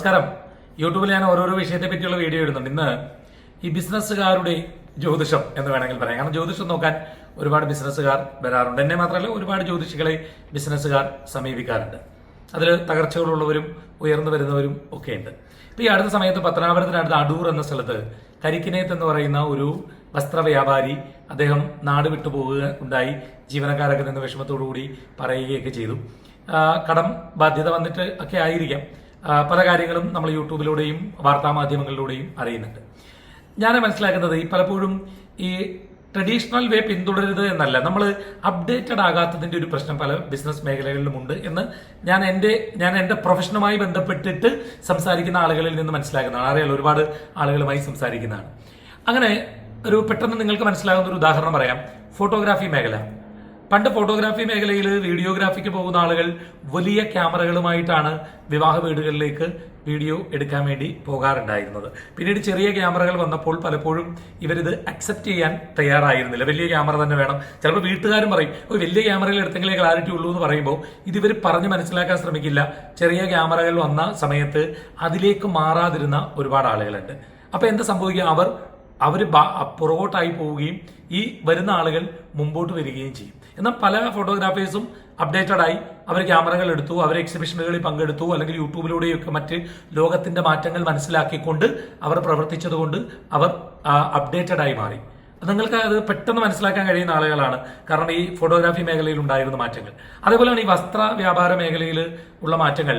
നമസ്കാരം. യൂട്യൂബിൽ ഞാൻ ഓരോരോ വിഷയത്തെ പറ്റിയുള്ള വീഡിയോ ഇടുന്നുണ്ട്. ഇന്ന് ഈ ബിസിനസ്സുകാരുടെ ജ്യോതിഷം എന്ന് വേണമെങ്കിൽ പറയാം. കാരണം ജ്യോതിഷം നോക്കാൻ ഒരുപാട് ബിസിനസ്സുകാർ വരാറുണ്ട്. എന്നെ മാത്രമല്ല ഒരുപാട് ജ്യോതിഷികളെ ബിസിനസ്സുകാർ സമീപിക്കാറുണ്ട്. അതിൽ തകർച്ചകളുള്ളവരും ഉയർന്നു വരുന്നവരും ഒക്കെ ഉണ്ട് ഇപ്പൊ ഈ അടുത്ത സമയത്ത് പത്തനാപുരത്തിനടുത്ത് അടൂർ എന്ന സ്ഥലത്ത് കരിക്കിനേത്ത് എന്ന് പറയുന്ന ഒരു വസ്ത്ര വ്യാപാരി അദ്ദേഹം നാട് വിട്ടു പോവുക ഉണ്ടായി ജീവനക്കാരൊക്കെ നിന്ന് വിഷമത്തോടു കൂടി പറയുകയൊക്കെ ചെയ്തു. കടം ബാധ്യത വന്നിട്ട് ഒക്കെ ആയിരിക്കാം. പല കാര്യങ്ങളും നമ്മൾ യൂട്യൂബിലൂടെയും വാർത്താ മാധ്യമങ്ങളിലൂടെയും അറിയുന്നുണ്ട്. ഞാൻ മനസ്സിലാക്കുന്നത് ഈ പലപ്പോഴും ഈ ട്രഡീഷണൽ വേ പിന്തുടരുത് എന്നല്ല. നമ്മൾ അപ്ഡേറ്റഡ് ആകാത്തതിന്റെ ഒരു പ്രശ്നം പല ബിസിനസ് മേഖലകളിലുമുണ്ട് എന്ന് ഞാൻ എന്റെ ഞാൻ എന്റെ പ്രൊഫഷനുമായി ബന്ധപ്പെട്ടിട്ട് സംസാരിക്കുന്ന ആളുകളിൽ നിന്ന് മനസ്സിലാക്കുന്നതാണ്. അറിയാലോ ഒരുപാട് ആളുകളുമായി സംസാരിക്കുന്നതാണ്. അങ്ങനെ ഒരു പെട്ടെന്ന് നിങ്ങൾക്ക് മനസ്സിലാകുന്ന ഒരു ഉദാഹരണം പറയാം. ഫോട്ടോഗ്രാഫി മേഖല. പണ്ട് ഫോട്ടോഗ്രാഫി മേഖലയിൽ വീഡിയോഗ്രാഫിക്ക് പോകുന്ന ആളുകൾ വലിയ ക്യാമറകളുമായിട്ടാണ് വിവാഹ വീടുകളിലേക്ക് വീഡിയോ എടുക്കാൻ വേണ്ടി പോകാറുണ്ടായിരുന്നത്. പിന്നീട് ചെറിയ ക്യാമറകൾ വന്നപ്പോൾ പലപ്പോഴും ഇവരിത് അക്സെപ്റ്റ് ചെയ്യാൻ തയ്യാറായിരുന്നില്ല. വലിയ ക്യാമറ തന്നെ വേണം. ചിലപ്പോൾ വീട്ടുകാരും പറയും വലിയ ക്യാമറയിൽ എടുത്തെങ്കിലേ ക്ലാരിറ്റി ഉള്ളൂ എന്ന് പറയുമ്പോൾ ഇത് ഇവർ പറഞ്ഞ് മനസ്സിലാക്കാൻ ശ്രമിക്കില്ല. ചെറിയ ക്യാമറകൾ വന്ന സമയത്ത് അതിലേക്ക് മാറാതിരുന്ന ഒരുപാട് ആളുകളുണ്ട്. അപ്പൊ എന്താ സംഭവിക്കുക അവർ അവർ പുറകോട്ടായി പോവുകയും ഈ വരുന്ന ആളുകൾ മുമ്പോട്ട് വരികയും ചെയ്യും. എന്നാൽ പല ഫോട്ടോഗ്രാഫേഴ്സും അപ്ഡേറ്റഡ് ആയി അവർ ക്യാമറകൾ എടുത്തു അവർ എക്സിബിഷനുകളിൽ പങ്കെടുത്തു അല്ലെങ്കിൽ യൂട്യൂബിലൂടെയൊക്കെ മറ്റ് ലോകത്തിന്റെ മാറ്റങ്ങൾ മനസ്സിലാക്കിക്കൊണ്ട് അവർ പ്രവർത്തിച്ചതുകൊണ്ട് അവർ അപ്ഡേറ്റഡ് ആയി മാറി. നിങ്ങൾക്ക് അത് പെട്ടെന്ന് മനസ്സിലാക്കാൻ കഴിയുന്ന ആളുകളാണ്. കാരണം ഈ ഫോട്ടോഗ്രാഫി മേഖലയിൽ ഉണ്ടായിരുന്ന മാറ്റങ്ങൾ. അതേപോലെയാണ് ഈ വസ്ത്ര വ്യാപാര മേഖലയിൽ ഉള്ള മാറ്റങ്ങൾ.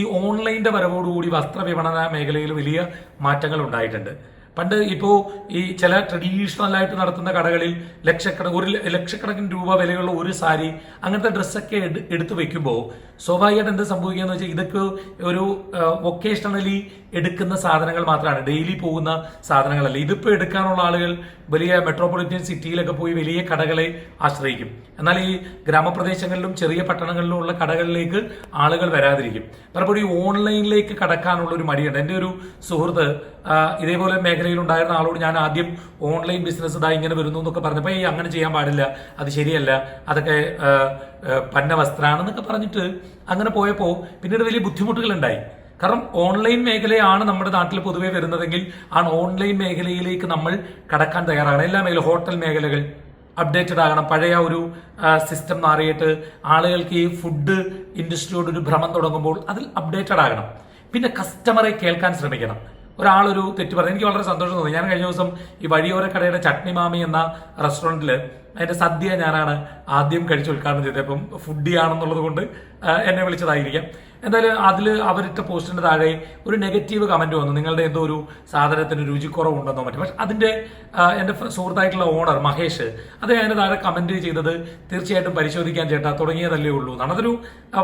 ഈ ഓൺലൈന്റെ വരവോടുകൂടി വസ്ത്ര വിപണന മേഖലയിൽ വലിയ മാറ്റങ്ങൾ ഉണ്ടായിട്ടുണ്ട്. പണ്ട് ഇപ്പോൾ ഈ ചില ട്രഡീഷണൽ ആയിട്ട് നടത്തുന്ന കടകളിൽ ലക്ഷക്കണ ഒരു ലക്ഷക്കണക്കിന് രൂപ വിലയുള്ള ഒരു സാരി അങ്ങനത്തെ ഡ്രസ്സൊക്കെ എടു- എടുത്തു വെക്കുമ്പോൾ സ്വാഭാവികമായിട്ട് എന്ത് സംഭവിക്കുക എന്ന് വെച്ചാൽ ഇതൊക്കെ ഒരു വൊക്കേഷണലി എടുക്കുന്ന സാധനങ്ങൾ മാത്രമാണ്. ഡെയിലി പോകുന്ന സാധനങ്ങളല്ല. ഇതിപ്പോൾ എടുക്കാനുള്ള ആളുകൾ വലിയ മെട്രോപൊളിറ്റൻ സിറ്റിയിലൊക്കെ പോയി വലിയ കടകളെ ആശ്രയിക്കും. എന്നാൽ ഈ ഗ്രാമപ്രദേശങ്ങളിലും ചെറിയ പട്ടണങ്ങളിലും ഉള്ള കടകളിലേക്ക് ആളുകൾ വരാതിരിക്കും. പലപ്പോഴും ഈ ഓൺലൈനിലേക്ക് കടക്കാനുള്ള ഒരു മടിയുണ്ട്. എന്റെ ഒരു സുഹൃത്ത് ഇതേപോലെ മേഖലയിൽ ഉണ്ടായിരുന്ന ആളോട് ഞാൻ ആദ്യം ഓൺലൈൻ ബിസിനസ് ഇതാ ഇങ്ങനെ വരുന്നു എന്നൊക്കെ പറഞ്ഞപ്പോൾ ഈ അങ്ങനെ ചെയ്യാൻ പാടില്ല. അത് ശരിയല്ല. അതൊക്കെ പന്ന വസ്ത്രമാണെന്നൊക്കെ പറഞ്ഞിട്ട് അങ്ങനെ പോയപ്പോൾ പിന്നീട് വലിയ ബുദ്ധിമുട്ടുകൾ ഉണ്ടായി കാരണം ഓൺലൈൻ മേഖലയാണ് നമ്മുടെ നാട്ടിൽ പൊതുവേ വരുന്നതെങ്കിൽ ആ ഓൺലൈൻ മേഖലയിലേക്ക് നമ്മൾ കടക്കാൻ തയ്യാറാകണം. എല്ലാ മേഖല ഹോട്ടൽ മേഖലകൾ അപ്ഡേറ്റഡ് ആകണം. പഴയ ഒരു സിസ്റ്റം മാറിയിട്ട് ആളുകൾക്ക് ഈ ഫുഡ് ഇൻഡസ്ട്രിയോട് ഒരു ഭ്രമം തുടങ്ങുമ്പോൾ അതിൽ അപ്ഡേറ്റഡ് ആകണം. പിന്നെ കസ്റ്റമറെ കേൾക്കാൻ ശ്രമിക്കണം. ഒരാളൊരു തെറ്റ് പറഞ്ഞു. എനിക്ക് വളരെ സന്തോഷം തോന്നി. ഞാൻ കഴിഞ്ഞ ദിവസം ഈ വഴിയോര കടയുടെ ചട്നി മാമി എന്ന റെസ്റ്റോറന്റിൽ അതിന്റെ സദ്യ ഞാനാണ് ആദ്യം കഴിച്ച് ഉദ്ഘാടനം ചെയ്തത്. അപ്പം ഫുഡി ആണെന്നുള്ളത് കൊണ്ട് എന്നെ വിളിച്ചതായിരിക്കാം. എന്തായാലും അതിൽ അവരിട്ട പോസ്റ്റിന്റെ താഴെ ഒരു നെഗറ്റീവ് കമന്റ് വന്നു. നിങ്ങളുടെ എന്തോ ഒരു സാധനത്തിന് രുചിക്കുറവുണ്ടെന്നോ മറ്റും. പക്ഷെ അതിന്റെ എന്റെ സുഹൃത്തായിട്ടുള്ള ഓണർ മഹേഷ് അദ്ദേഹം അതിന് താഴെ കമന്റ് ചെയ്തത് തീർച്ചയായിട്ടും പരിശോധിക്കാൻ ചേട്ടാ തുടങ്ങിയതല്ലേ ഉള്ളൂ എന്നാണ്. അതൊരു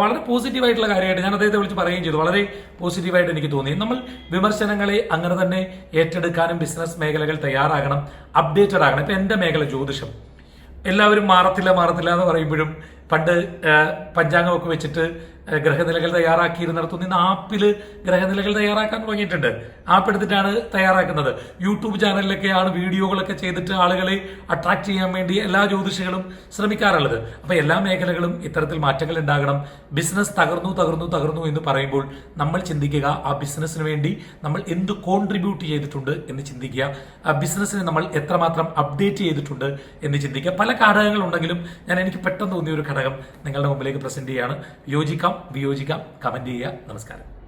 വളരെ പോസിറ്റീവായിട്ടുള്ള കാര്യമായിട്ട് ഞാൻ അദ്ദേഹത്തെ വിളിച്ച് പറയുകയും ചെയ്തു. വളരെ പോസിറ്റീവായിട്ട് എനിക്ക് തോന്നി. നമ്മൾ വിമർശനങ്ങളെ അങ്ങനെ തന്നെ ഏറ്റെടുക്കാനും ബിസിനസ് മേഖലകൾ തയ്യാറാകണം അപ്ഡേറ്റഡ് ആകണം. ഇപ്പൊ എന്റെ മേഖല ജ്യോതിഷം. എല്ലാവരും മാറത്തില്ല മാറത്തില്ല എന്ന് പറയുമ്പോഴും പണ്ട് പഞ്ചാംഗമൊക്കെ വെച്ചിട്ട് ഗ്രഹനിലകൾ തയ്യാറാക്കിയിരുന്നിടത്തുനിന്ന് ഇന്ന് ആപ്പിൽ ഗ്രഹനിലകൾ തയ്യാറാക്കാൻ തുടങ്ങിയിട്ടുണ്ട്. ആപ്പ് എടുത്തിട്ടാണ് തയ്യാറാക്കുന്നത്. യൂട്യൂബ് ചാനലിലൊക്കെയാണ് വീഡിയോകളൊക്കെ ചെയ്തിട്ട് ആളുകളെ അട്രാക്ട് ചെയ്യാൻ വേണ്ടി എല്ലാ ജ്യോതിഷികളും ശ്രമിക്കാറുള്ളത്. അപ്പൊ എല്ലാ മേഖലകളും ഇത്തരത്തിൽ മാറ്റങ്ങൾ ഉണ്ടാകണം. ബിസിനസ് തകർന്നു തകർന്നു തകർന്നു എന്ന് പറയുമ്പോൾ നമ്മൾ ചിന്തിക്കുക ആ ബിസിനസ്സിന് വേണ്ടി നമ്മൾ എന്ത് കോൺട്രിബ്യൂട്ട് ചെയ്തിട്ടുണ്ട് എന്ന് ചിന്തിക്കുക. ആ ബിസിനസ്സിനെ നമ്മൾ എത്രമാത്രം അപ്ഡേറ്റ് ചെയ്തിട്ടുണ്ട് എന്ന് ചിന്തിക്കുക. പല ഘടകങ്ങളുണ്ടെങ്കിലും ഞാൻ എനിക്ക് പെട്ടെന്ന് തോന്നിയ ഒരു ഘടകം നിങ്ങളുടെ മുമ്പിലേക്ക് പ്രസന്റ് ചെയ്യുകയാണ് യോജിക്കാം വിയോജിക്കാം കമന്റ് ചെയ്യുക. നമസ്കാരം.